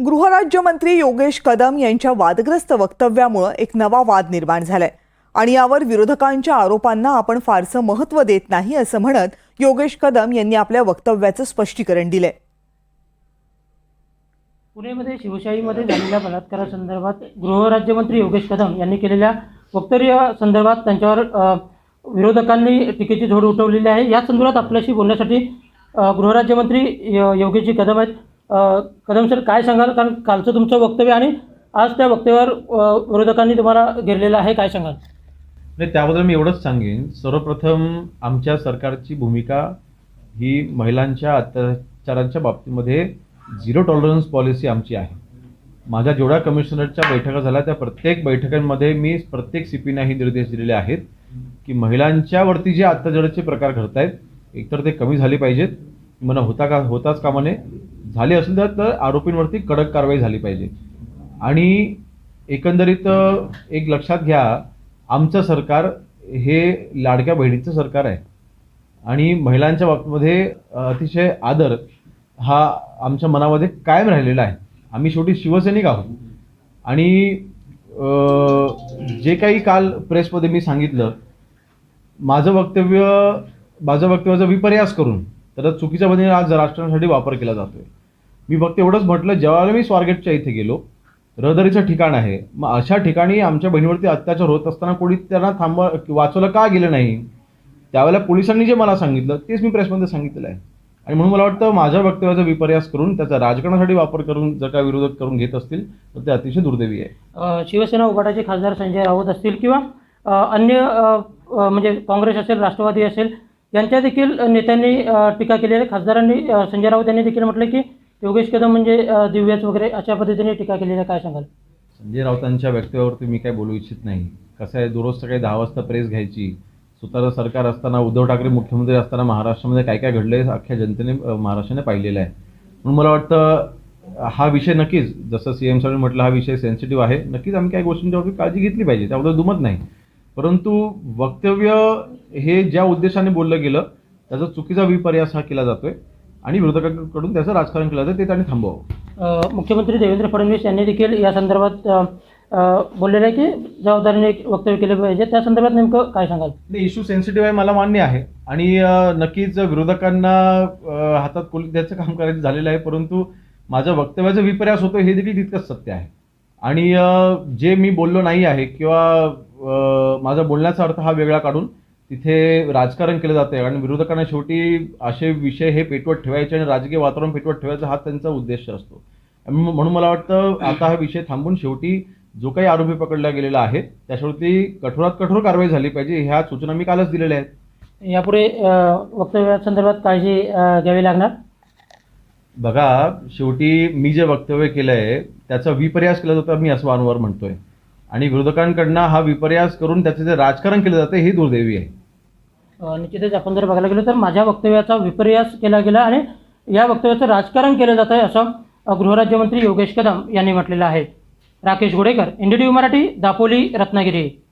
गृहराज्यमंत्री योगेश कदम यांच्या वादग्रस्त वक्तव्यामुळं एक नवा वाद निर्माण झालाय. आणि यावर विरोधकांच्या आरोपांना आपण फारसं महत्त्व देत नाही असं म्हणत योगेश कदम यांनी आपल्या वक्तव्याचं स्पष्टीकरण दिलंय. पुणेमध्ये शिवशाहीमध्ये झालेल्या बलात्कारासंदर्भात गृहराज्यमंत्री योगेश कदम यांनी केलेल्या वक्तव्य संदर्भात त्यांच्यावर विरोधकांनी टीकेची झोड उठवलेली आहे. या संदर्भात आपल्याशी बोलण्यासाठी गृहराज्यमंत्री य- योगेशजी कदम आहेत. कदम सर काय सांगाल? कारण कालचं तुमचं वक्तव्य आणि आज त्या वक्तव्यावर विरोधकांनी तुम्हाला घेरलेलं आहे काय सांगाल? नाही त्याबद्दल मी एवढंच सांगेन. सर्वप्रथम आमच्या सरकारची भूमिका ही महिलांच्या अत्याचारांच्या बाबतीमध्ये झिरो टॉलरन्स पॉलिसी आमची आहे. माझ्या जेवढ्या कमिशनरच्या बैठका झाल्या त्या प्रत्येक बैठकांमध्ये मी प्रत्येक सी पीना हे निर्देश दिलेले आहेत की महिलांच्यावरती जे अत्याचाराचे प्रकार घडत आहेत एकतर ते कमी झाले पाहिजेत मला होता का होताच कामा नये झाले असेल तर- तर आरोपींवरती कडक कारवाई झाली पाहिजे. आणि एकंदरीत एक लक्षात घ्या आमचं सरकार हे लाडक्या बहिणीचं सरकार आहे. आणि महिलांच्या बाबतीमध्ये अतिशय आदर हा आमच्या मनामध्ये कायम राहिलेला आहे. आम्ही शेवटी शिवसैनिक आहोत. आणि जे काही काल प्रेसमध्ये मी सांगितलं माझं वक्तव्य माझं वक्तव्याचा विपर्यास करून तर चुकीच्या पद्धतीने आज राष्ट्रासाठी वापर केला जातोय. मी फक्त एवढंच म्हटलं जेव्हा मी स्वारगेटच्या इथे गेलो रहदारीचं ठिकाण आहे. मग अशा ठिकाणी आमच्या बहिणीवरती अत्याचार होत असताना कोणी त्यांना थांबवा वाचवलं का गेलं नाही? त्यावेळेला पोलिसांनी जे मला सांगितलं तेच मी प्रेसमध्ये सांगितलेलं आहे. आणि म्हणून मला वाटतं माझ्या वक्तव्याचा विपर्यास करून त्याचा राजकारणासाठी वापर करून जर का विरोधक करून घेत असतील तर ते अतिशय दुर्दैवी आहे. शिवसेना उभाटाचे खासदार संजय राऊत असतील किंवा अन्य म्हणजे काँग्रेस असेल राष्ट्रवादी असेल यांच्या देखील नेत्यांनी टीका केली आहे. खासदारांनी संजय राऊत यांनी देखील म्हटलं की योगेश कदम म्हणजे दिव्याच वगैरे अशा पद्धतीने टीका केलेली आहे. काय सांगाल? संजय राऊतांच्या वक्तव्यावरती मी काय बोलू इच्छित नाही. कसं आहे दररोज सकाळी दहा वाजता प्रेस घ्यायची. स्वतःचं सरकार असताना उद्धव ठाकरे मुख्यमंत्री असताना महाराष्ट्रामध्ये काय काय घडलंय आहे अख्ख्या जनतेने महाराष्ट्राने पाहिलेलं आहे. म्हणून मला वाटतं हा विषय नक्कीच जसं सी एम साहेब म्हटलं हा विषय सेन्सिटिव्ह आहे. नक्कीच आम्ही काही गोष्टींच्या काळजी घेतली पाहिजे. त्याबद्दल दुमत नाही. परंतु वक्तव्य हे ज्या उद्देशाने बोललं गेलं त्याचा चुकीचा विपर्यास हा केला जातोय आणि विरोधकांकडून त्याचं राजकारण केलं जातं ते त्यांनी थांबवावं. अ, मुख्यमंत्री देवेंद्र फडणवीस यांनी देखील या संदर्भात बोललेलं आहे की जबाबदारीने एक वक्तव्य केले पाहिजे. त्या संदर्भात नेमकं काय सांगाल? नाही इश्यू सेन्सिटिव्ह आहे मला मान्य आहे. आणि नक्कीच विरोधकांना हातात कोली द्यायचं काम करायचं झालेलं आहे परंतु माझ्या वक्तव्याचा विपर्यास होतो हे देखील तितकंच सत्य आहे. आणि जे मी बोललो नाही आहे किंवा माझा बोलण्याचा अर्थ हा वेगळा काढून तिथे राजकारण केलं जातं आहे आणि विरोधकांना शेवटी असे विषय हे पेटवत ठेवायचे आणि राजकीय वातावरण पेटवत ठेवायचा हा त्यांचा उद्देश असतो. म्हणून मला वाटतं आता हा विषय थांबून शेवटी जो काही आरोपी पकडला गेलेला आहे त्याच्यावरती कठोरात कठोर कारवाई झाली पाहिजे ह्या सूचना मी कालच दिलेल्या आहेत. यापुढे अ, वक्तव्यासंदर्भात काळजी घ्यावी लागणार? बघा शेवटी मी जे वक्तव्य केलं आहे त्याचा विपर्यास केला जातो मी असं वारंवार म्हणतोय. आणि विरोधकांकडनं हा विपर्यास करून त्याचं जे राजकारण केलं जातं हे दुर्दैवी आहे. अ, निश्चितच आपण जर बघायला गेलो तर माझ्या वक्तव्याचा विपर्यास केला गेला आणि या वक्तव्याचं राजकारण केलं जात आहे असं अ, गृहराज्यमंत्री योगेश कदम यांनी म्हटलेलं आहे. राकेश गोडेकर एनडीटीव्ही डी मराठी दापोली रत्नागिरी.